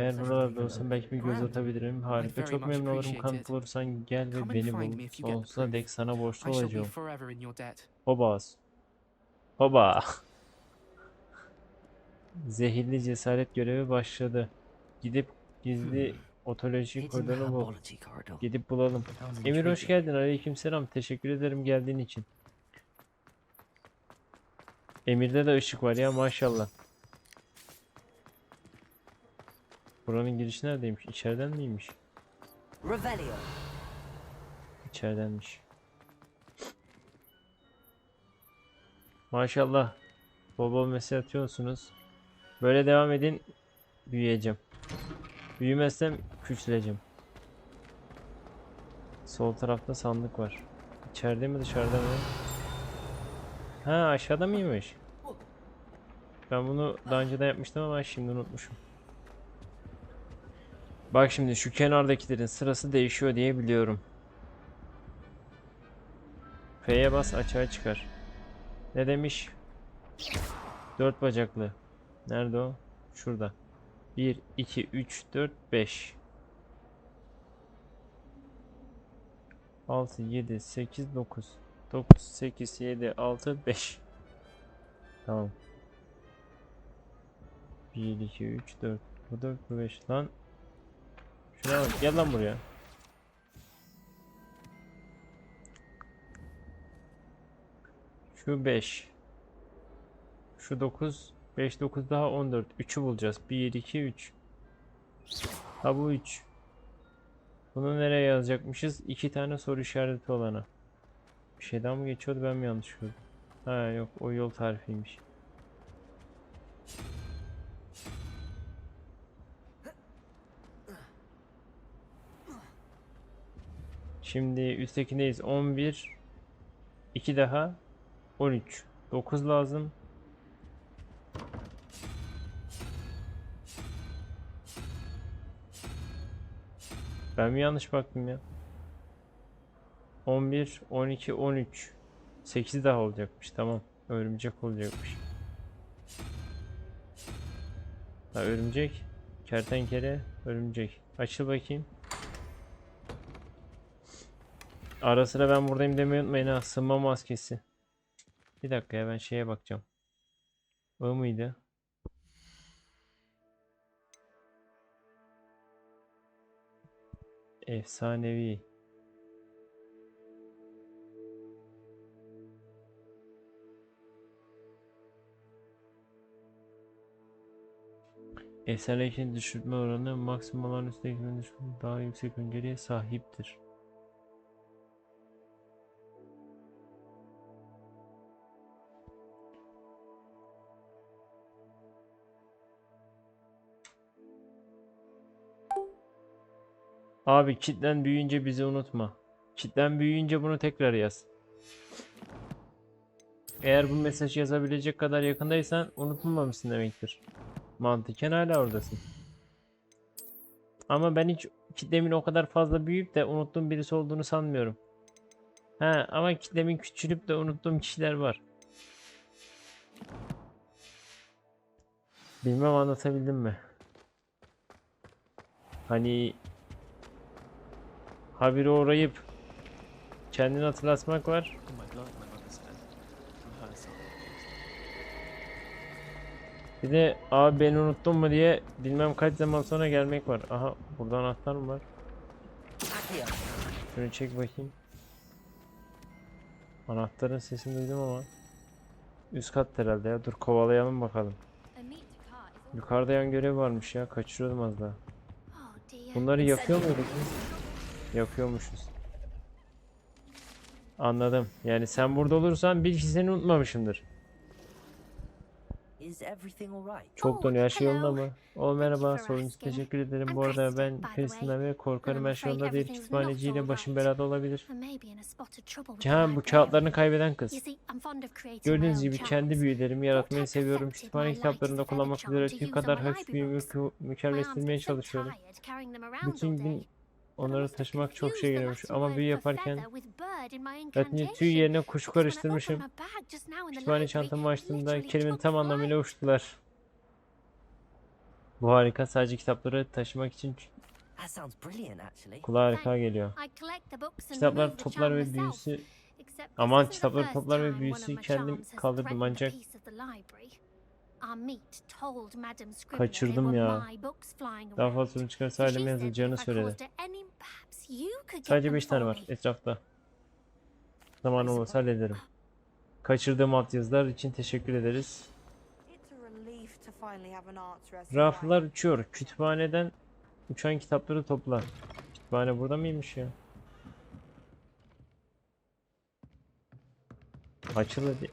Eğer buralarda olsan belki bir göz atabilirim. Harika. Çok memnun olurum. Kanıt it. bulursan gel ve beni bul. Sonsuza dek sana borçlu olacağım. Hobaz. Hoba. Zehirli cesaret görevi başladı. Gidip gizli otoloji in the koridorunu bul. Gidip bulalım. Emir hoş geldin. Aleykümselam. Teşekkür ederim geldiğin için. Emir'de de ışık var ya maşallah. Buranın girişi neredeymiş? İçeriden miymiş? Revelio. İçeridenmiş. Maşallah. Bol mesaj atıyorsunuz. Böyle devam edin. Büyüyeceğim. Büyümezsem küçüleceğim. Sol tarafta sandık var. İçeride mi dışarıda mı? Ha aşağıda mıymış? Ben bunu daha önce de yapmıştım ama şimdi unutmuşum. Bak şimdi şu kenardakilerin sırası değişiyor diye biliyorum. F'ye bas açığa çıkar. Ne demiş? Dört bacaklı. Nerede o? Şurada. 1, 2, 3, 4, 5. 6, 7, 8, 9. 9, 8, 7, 6, 5. Tamam. 1, 2, 3, 4. Bu 4, bu 5. Lan. Şuraya bak. Gel lan buraya. Şu 5. Şu 9. 5 9 daha 14. 3'ü bulacağız. 1 2 3. Ha bu 3. Bunu nereye yazacakmışız? 2 tane soru işareti olana. Bir şey daha mı geçiyordu ben mi yanlış gördüm? Ha yok o yol tarifiymiş. Şimdi üsttekindeyiz 11 2 daha. 13 9 lazım. Ben mi yanlış baktım ya. 11 12 13 8 daha olacakmış. Tamam. Örümcek olacakmış. Ha örümcek. Kertenkele örümcek. Açıl bakayım Ara sıra ben buradayım demeyi unutmayın ha. Sınma maskesi. Bir dakika ya ben şeye bakacağım. O muydu? Efsanevi. Efsanedeki düşürme oranı maksimum alan üstteki düşürme daha yüksek önceliğe sahiptir. Abi kitlen büyüyünce bizi unutma. Kitlen büyüyünce bunu tekrar yaz. Eğer bu mesajı yazabilecek kadar yakındaysan unutulmamışsın demektir. Mantıken hala oradasın. Ama ben hiç kitlemin o kadar fazla büyüyüp de unuttuğum birisi olduğunu sanmıyorum. Ha ama kitlemin küçülüp de unuttuğum kişiler var. Bilmem anlatabildim mi? Hani habire uğrayıp kendini hatırlatmak var. Bir de abi beni unuttun mu diye bilmem kaç zaman sonra gelmek var. Aha burada anahtar mı var? Şunu çek bakayım. Anahtarın sesini duydum ama. Üst kat herhalde ya. Dur kovalayalım bakalım. Yukarıda yan görev varmış ya. Kaçırıyordum az daha. Bunları yakıyor muyduk biz? Yakıyormuşuz. Anladım. Yani sen burada olursan bil ki seni unutmamışımdır. Çok Oh, donuyor. Her şey yolunda mı? O merhaba. Sorun için teşekkür ederim. I'm Bu arada ben way. ve korkarım her şey yolunda değil. Kütüphaneciyle başım belada olabilir. Ha bu kağıtlarını kaybeden kız. Gördüğünüz gibi kendi büyülerimi yaratmayı seviyorum. Kütüphane kitaplarında kullanmak üzere use kadar hafif get mükemmelleştirmeye çalışıyorum. Bütün gün onları taşımak çok şey. Latin Ama büyü yaparken Latince tüy yerine kuş It's when I karıştırmışım. Kütüphane çantamı açtığımda kelimenin tam anlamıyla uçtular. Bu harika sadece kitapları taşımak için kulağa harika geliyor. Kitaplar toplar ve büyüsü Aman kitapları toplar ve büyüsü kendim kaldırdım ancak Kaçırdım ya. were my books flying Daha around. fazla sorun çıkarsa aileme yazılacağını söyledi. Sadece them 5 tane for var etrafta. Zaman olursa hallederim. Kaçırdığım altyazılar için teşekkür ederiz. Raflar uçuyor. Kütüphaneden uçan kitapları topla. Kütüphane burada mıymış ya? Açıl hadi.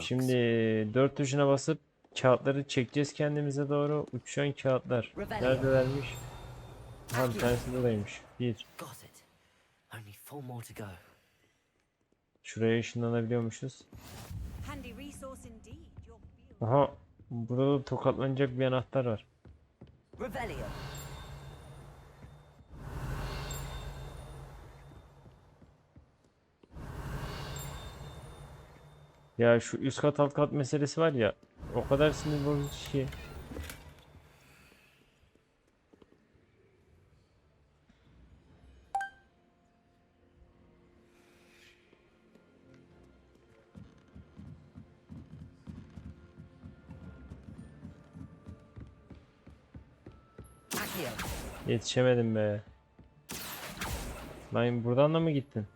Şimdi dört tuşuna basıp kağıtları çekeceğiz kendimize doğru. Uçan kağıtlar. Neredelermiş? Ha bir tanesi buradaymış. Bir. Got it. Only four more to go. Şuraya ışınlanabiliyormuşuz. Handy resource indeed. Your field. Aha. Burada da tokatlanacak bir anahtar var. Ya şu üst kat alt kat meselesi var ya. O kadar sinir bozucu ki. Yetişemedim be. Lan buradan da mı gittin?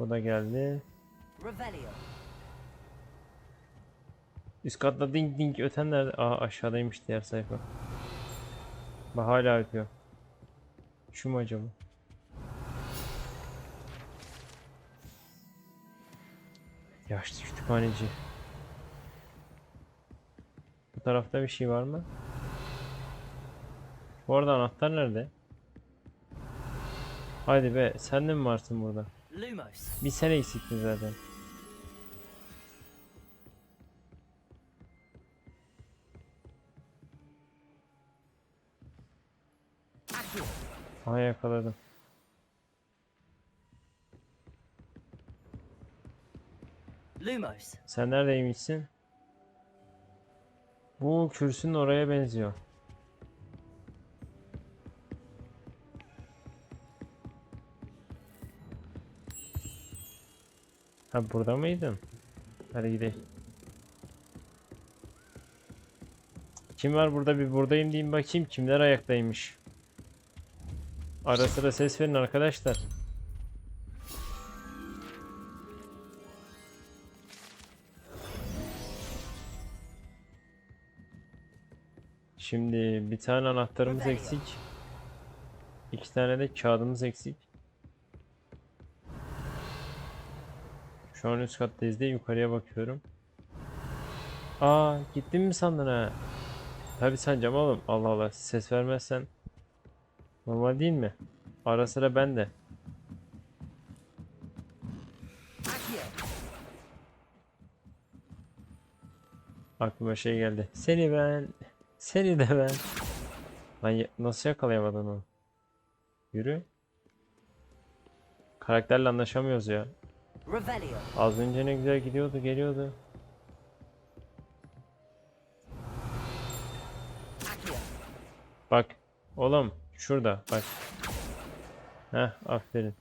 O da geldi. Revelio. Üst katta ding ding öten nerede? Aa aşağıdaymış diğer sayfa. Bak hala ötüyor. Şu mu acaba? Yaşlı kütüphaneci. Bu tarafta bir şey var mı? Bu arada anahtar nerede? Haydi be sen de mi varsın burada? Bir sene eksikti zaten. Aha yakaladım. Lumos. Sen neredeymişsin? Bu kürsünün oraya benziyor. Ha burada mıydın? Hadi gidelim. Kim var burada bir buradayım diyeyim bakayım kimler ayaktaymış. Ara sıra ses verin arkadaşlar. Şimdi bir tane anahtarımız eksik. İki tane de kağıdımız eksik. Şu an üst kattayız diye yukarıya bakıyorum. Aa gittin mi sandın ha? Tabi sancam oğlum. Allah Allah ses vermezsen. Normal değil mi? Ara sıra ben de. Aklıma şey geldi. Seni ben. Seni de ben. Lan nasıl yakalayamadın onu? Yürü. Karakterle anlaşamıyoruz ya. Revelio. Az önce ne güzel gidiyordu, geliyordu. Bak. Oğlum şurada bak. Heh aferin.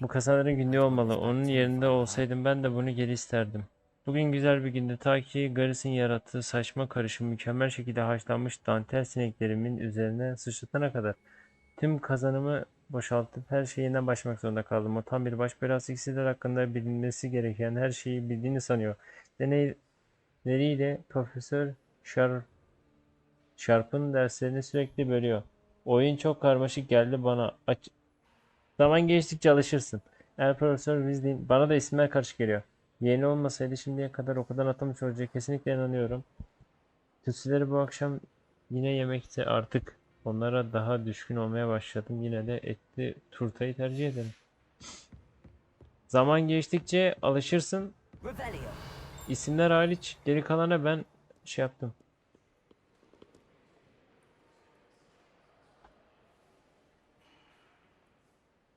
Bu kasaların günlüğü olmalı. Onun yerinde olsaydım ben de bunu geri isterdim. Bugün güzel bir gündü ta ki Garris'in yarattığı saçma karışım mükemmel şekilde haşlanmış dantel sineklerimin üzerine sıçratana kadar. Tüm kazanımı boşaltıp her şeyi yeniden başlamak zorunda kaldım. O tam bir baş belası iksirler hakkında bilinmesi gereken her şeyi bildiğini sanıyor. Deneyleriyle Profesör Sharp, derslerini sürekli bölüyor. Oyun çok karmaşık geldi bana. Aç Zaman geçtikçe alışırsın. Eğer Profesör Weasley bana da isimler karışık geliyor. Yeni olmasaydı şimdiye kadar okuldan atılmış olacak kesinlikle inanıyorum. Tütsüleri bu akşam yine yemekte artık onlara daha düşkün olmaya başladım. Yine de etli turtayı tercih ederim. Zaman geçtikçe alışırsın. İsimler hariç geri kalana ben şey yaptım.